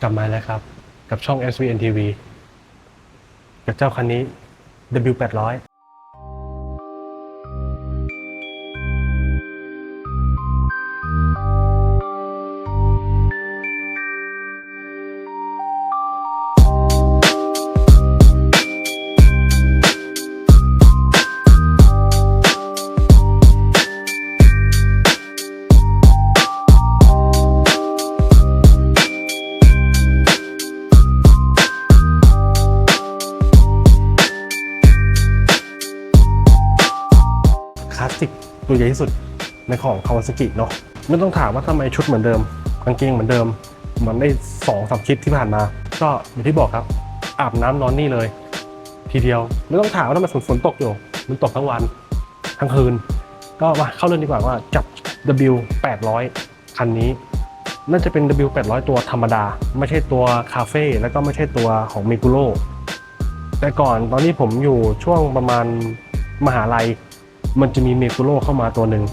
กลับมาแล้วครับ กับช่อง SVN TV กับเจ้าคันนี้ W800 ตัวใหญ่ที่สุดในของคาวาซากิเนาะไม่ต้องถามว่าทำไมชุดเหมือนเดิมกางเกงเหมือนเดิมเหมือนในสองสามคลิปที่ผ่านมา ก็อย่างที่บอกครับ อาบน้ำนอนนี่เลย ทีเดียวไม่ต้องถามว่าทำไมฝนฝนตกอยู่มันตกทั้งวันทั้งคืน ก็มาเข้าเรื่องดีกว่าว่าจับ W 800คันนี้ น่าจะเป็น W 800ตัวธรรมดา ไม่ใช่ตัวคาเฟ่แล้วก็ไม่ใช่ตัวของมิกุโรแต่ก่อนตอนนี้ผมอยู่ช่วงประมาณมหาลัย มันจะมีเมกุโรเข้ามาตัวหนึ่ง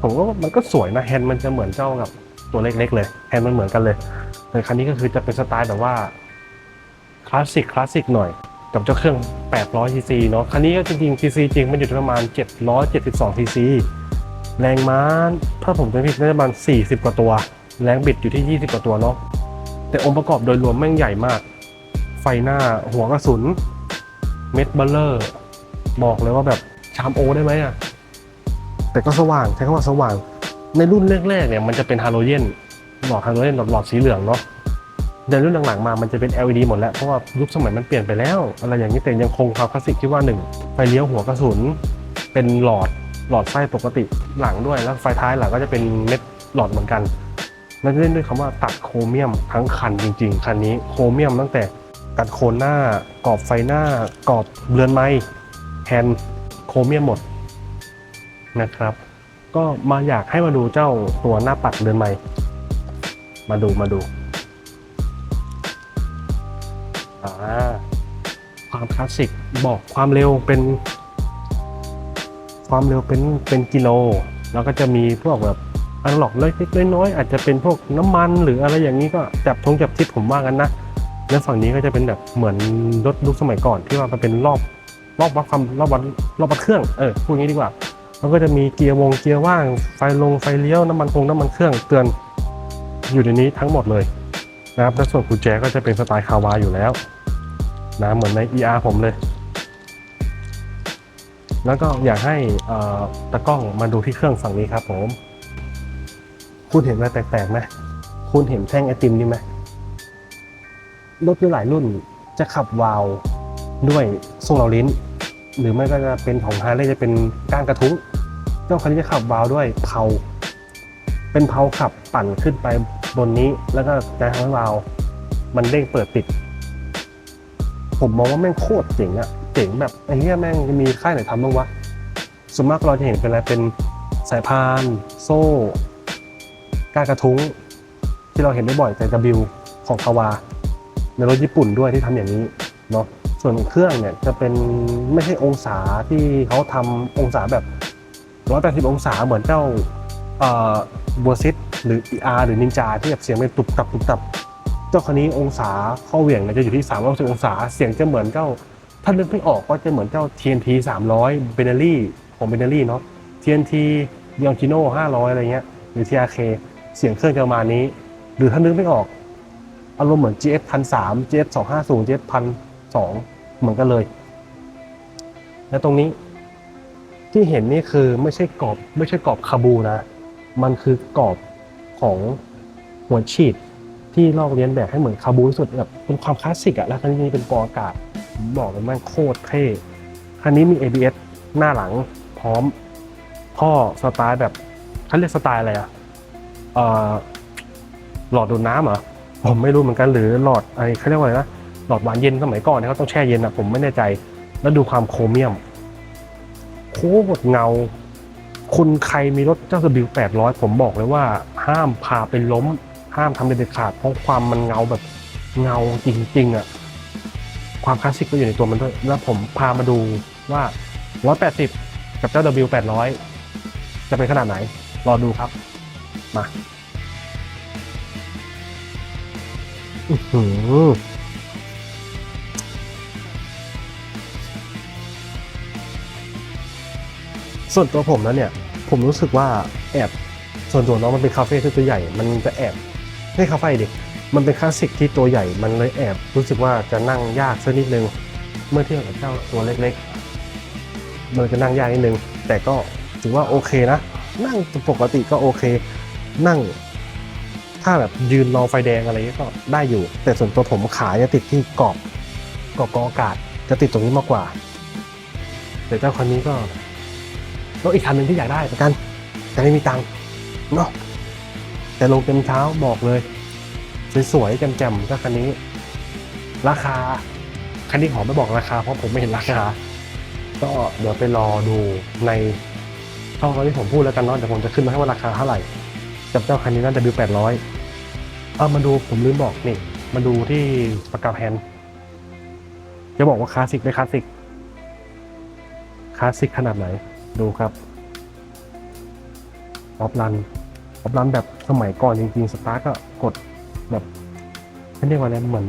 ผมก็ว่ามันก็สวยนะแฮนด์มันจะเหมือนเจ้ากับตัวเล็กๆเลยแฮนด์มันเหมือนกันเลยแต่คันนี้ก็คือจะเป็นสไตล์แบบว่าคลาสสิกคลาสสิกหน่อยกับเจ้าเครื่อง 800 cc เนาะคันนี้ก็จริงๆ cc จริงมันอยู่ที่ประมาณ 772 cc แรงม้าถ้าผมจะไม่ผิดน่าจะประมาณ 40 กว่าตัว แรงบิดอยู่ที่ 20 กว่าตัวเนาะแต่องค์ประกอบโดยรวมแม่งใหญ่มาก ไฟหน้าหัวกระสุน เม็ดเบลเลอร์ บอกเลยว่าแบบ ชามโอได้ไหมอะแต่ก็สว่างใช้คำว่าสว่าง ในรุ่นแรกๆเนี่ยมันจะเป็นฮาโลเจนหลอดฮาโลเจนหลอดหลอดสีเหลืองเนาะแต่รุ่นหลังๆมามันจะเป็น LED หมดแล้ว เพราะว่ายุคสมัยมันเปลี่ยนไปแล้ว อะไรอย่างนี้แต่ยังคงความคลาสสิกที่ว่าหนึ่งไฟเลี้ยวหัวกระสุน เป็นหลอดหลอดไส้ปกติหลังด้วยแล้วไฟท้ายหลังก็จะเป็นเม็ดหลอดเหมือนกันแล้วเล่นด้วยคำว่าตัดโครเมียมทั้งคันจริง ๆ คันนี้โครเมียมตั้งแต่ตัดโคนหน้ากรอบไฟหน้ากรอบเรือนไม้แฮนด์ เมียมหมดนะครับ ก็มาอยากให้มาดูเจ้าตัวหน้าปัดเรือนไม้มาดูมาดูความคลาสสิกบอกความเร็วเป็น ความเร็วเป็นเป็นกิโล แล้วก็จะมีพวกแบบอันหลอกเล็กๆน้อยๆอาจจะเป็นพวกน้ำมันหรืออะไรอย่างนี้ก็จับทงจับทิศผมว่ากันนะแล้วฝั่งนี้ก็จะเป็นแบบเหมือนรถยุคสมัยก่อนที่ว่ามันเป็นรอบ รอบวัดความรอบวัดรอบวัดเครื่องเออพูดงี้ดีกว่าแล้วก็จะมีเกียร์วงเกียร์ว่างไฟลงไฟเลี้ยวน้ำมันคงน้ำมันเครื่องเตือนอยู่ในนี้ทั้งหมดเลยนะครับและส่วนกุญแจก็จะเป็นสไตล์คาวาอยู่แล้วนะเหมือนใน ER ผมเลย แล้วก็อยากให้เออตะกล้องมาดูที่เครื่องฝั่งนี้ครับผม คุณเห็นอะไรแปลกๆไหมคุณเห็นแท่งไอติมนี่ไหมรถหลายรุ่นจะขับวาล์วด้วยทรงเหลาลิ้น หรือไม่ก็จะเป็นของฮาร์เลย์จะเป็นก้านกระทุ้งเจ้าคนนี้จะขับวาล์วด้วยเพาเป็นเพาขับปั่นขึ้นไปบนนี้ แล้วก็จะทั้งวาล์วมันเด้งเปิดปิด ผมมองว่าแม่งโคตรเจ๋งอะเจ๋งแบบไอ้เนี้ยแม่งมีค่ายไหนทำบ้างวะส่วนมากเราจะเห็นเป็นอะไรเป็นสายพาน โซ่ก้านกระทุ้ง ที่เราเห็นได้บ่อยแต่ W ของคาวาในรถญี่ปุ่นด้วยที่ทำอย่างนี้เนาะ ส่วนเครื่องเนี่ยจะเป็นไม่ใช่องศาที่เขาทำองศาแบบ 180 องศาเหมือนเจ้าบัวซิตหรือ ER หรือนินจาที่แบบเสียงเป็นตุบตับตุบตับ เจ้าคันนี้องศาข้าเหวี่ยงเนี่ยจะอยู่ที่ 360 องศา เสียงจะเหมือนเจ้า ถ้านึกไม่ออกก็จะเหมือนเจ้า TNT 300 b e n e l l i ของ b e n e l l i เนาะ TNT y o n g i n o 500 อะไรเงี้ยหรือ TRK เสียงเครื่องจะประมาณนี้ หรือถ้านึกไม่ออก อารมณ์เหมือน GS 1003 GS 250 GS 1002 เหมือนกันเลย และตรงนี้ที่เห็นนี่คือไม่ใช่กรอบ ไม่ใช่กรอบคาบูนะ มันคือกรอบของหัวฉีดที่ลอกเลียนแบบให้เหมือนคาบูที่สุดแบบเป็นความคลาสสิกอะแล้วคันนี้เป็นกรออากาศผมบอกเลยมันโคตรเท่คันนี้มี ABS หน้าหลังพร้อมท่อสไตล์แบบเขาเรียกสไตล์อะไรอะหลอดดูดน้ำเหรอผมไม่รู้เหมือนกันหรือหลอดไอ้เขาเรียกว่าอะไรนะ หลอดหวานเย็นสมัยก่อนเขาต้องแช่เย็นอะผมไม่แน่ใจ แล้วดูความโครเมียมโคตรเงา คุณใครมีรถเจ้าสบิว800ผมบอกเลยว่า ห้ามพาไปล้ม ห้ามทำเด็ดขาดเพราะความมันเงาแบบเงาจริงๆอะความคลาสสิกก็อยู่ในตัวมันด้วย แล้วผมพามาดูว่า 180 กับเจ้า W 800 จะเป็นขนาดไหน รอดูครับ มา อือหือ ส่วนตัวผมแล้วเนี่ย ผมรู้สึกว่าแอบส่วนตัวน้องมันเป็นคาเฟ่ที่ตัวใหญ่ มันจะแอบไม่คาเฟ่ดิมันเป็นคลาสสิกที่ตัวใหญ่ มันเลยแอบรู้สึกว่าจะนั่งยากสักนิดนึง เมื่อเทียบกับเจ้าตัวเล็กๆ มันจะนั่งยากนิดนึง แต่ก็ถือว่าโอเคนะ นั่งปกติก็โอเค นั่ง ถ้าแบบยืนรอไฟแดงอะไรเงี้ยก็ได้อยู่ แต่ส่วนตัวผมขาจะติดที่กรอบกรอบกออากาศจะติดตรงนี้มากกว่า แต่เจ้าคันนี้ก็ รถอีกคันหนึ่งที่อยากได้เหมือนกัน แต่ไม่มีตังค์เนาะแต่ลงเต็มเท้าบอกเลย สวยๆแจ่มๆก็คันนี้ ราคา คันนี้ขอไม่บอกราคา เพราะผมไม่เห็นราคา ก็เดี๋ยวไปรอดูในช่องตอนที่ผมพูดแล้วกันเนาะเดี๋ยวผมจะขึ้นมาให้ว่าราคาเท่าไหร่กับเจ้าคันนี้น่าจะดูแปดร้อยเอามาดูผมลืมบอกนี่ มาดูที่ปากกาแพนจะบอกว่าคลาสสิกไม่คลาสสิกคลาสสิกขนาดไหน ดูครับออฟรันออฟรันแบบสมัยก่อนจริงๆสตาร์ก็กดแบบเขาเรียกว่าอะไรเหมือน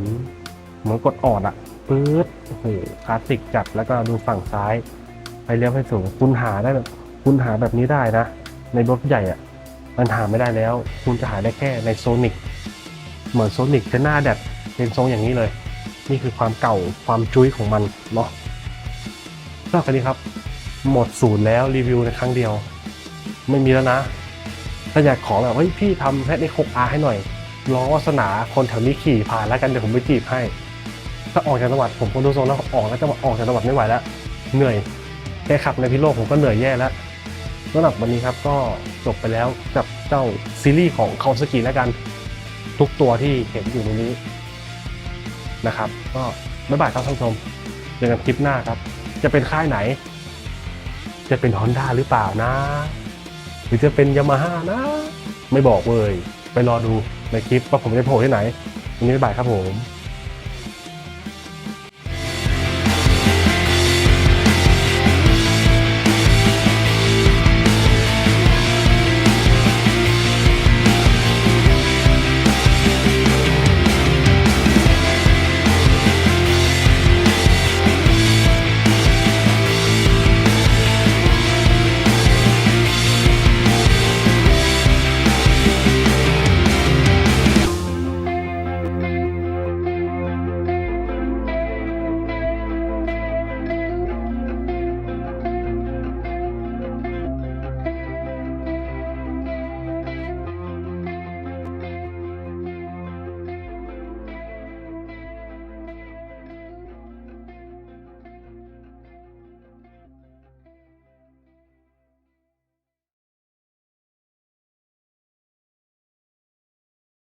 เหมือนกดออดอะปื๊ดโอ้โหคลาสสิกจัดแล้วก็ดูฝั่งซ้าย ไปเลี้ยวให้สูงคุณหาได้แบบ คุณหาแบบนี้ได้นะ ในรถใหญ่อะมันหาไม่ได้แล้ว คุณจะหาได้แค่ในโซนิกเหมือนโซนิกจะหน้าแดดเป็นทรงอย่างนี้เลย นี่คือความเก่าความจุ้ยของมันเนาะนอกจากนี้ครับ หมดศูนย์แล้วรีวิวในครั้งเดียว ไม่มีแล้วนะ ถ้าอยากขอแบบเฮ้ยพี่ทำแพทใน 6R ให้หน่อยล้อวาสนาคนแถวนี้ขี่ผ่านแล้วกันเดี๋ยวผมไปจีบให้ ถ้าออกจากจังหวัดผมก็ดูทรงแล้วออกแล้วจะออกจากจังหวัดไม่ไหวแล้วเหนื่อยแค่ขับในพิโลกผมก็เหนื่อยแย่แล้วสำหรับวันนี้ครับก็จบไปแล้วกับเจ้าซีรีส์ของคาสกิแล้วกัน ทุกตัวที่เห็นอยู่ในนี้นะครับ ก็บ๊ายบายครับท่านผู้ชมเจอกันคลิปหน้าครับ จะเป็นค่ายไหน จะเป็น Honda หรือเปล่านะ หรือจะเป็นยามาฮ่านะ ไม่บอกเลย ไปรอดูในคลิปว่าผมจะโผล่ที่ไหนวันนี้บ๊ายบายครับผม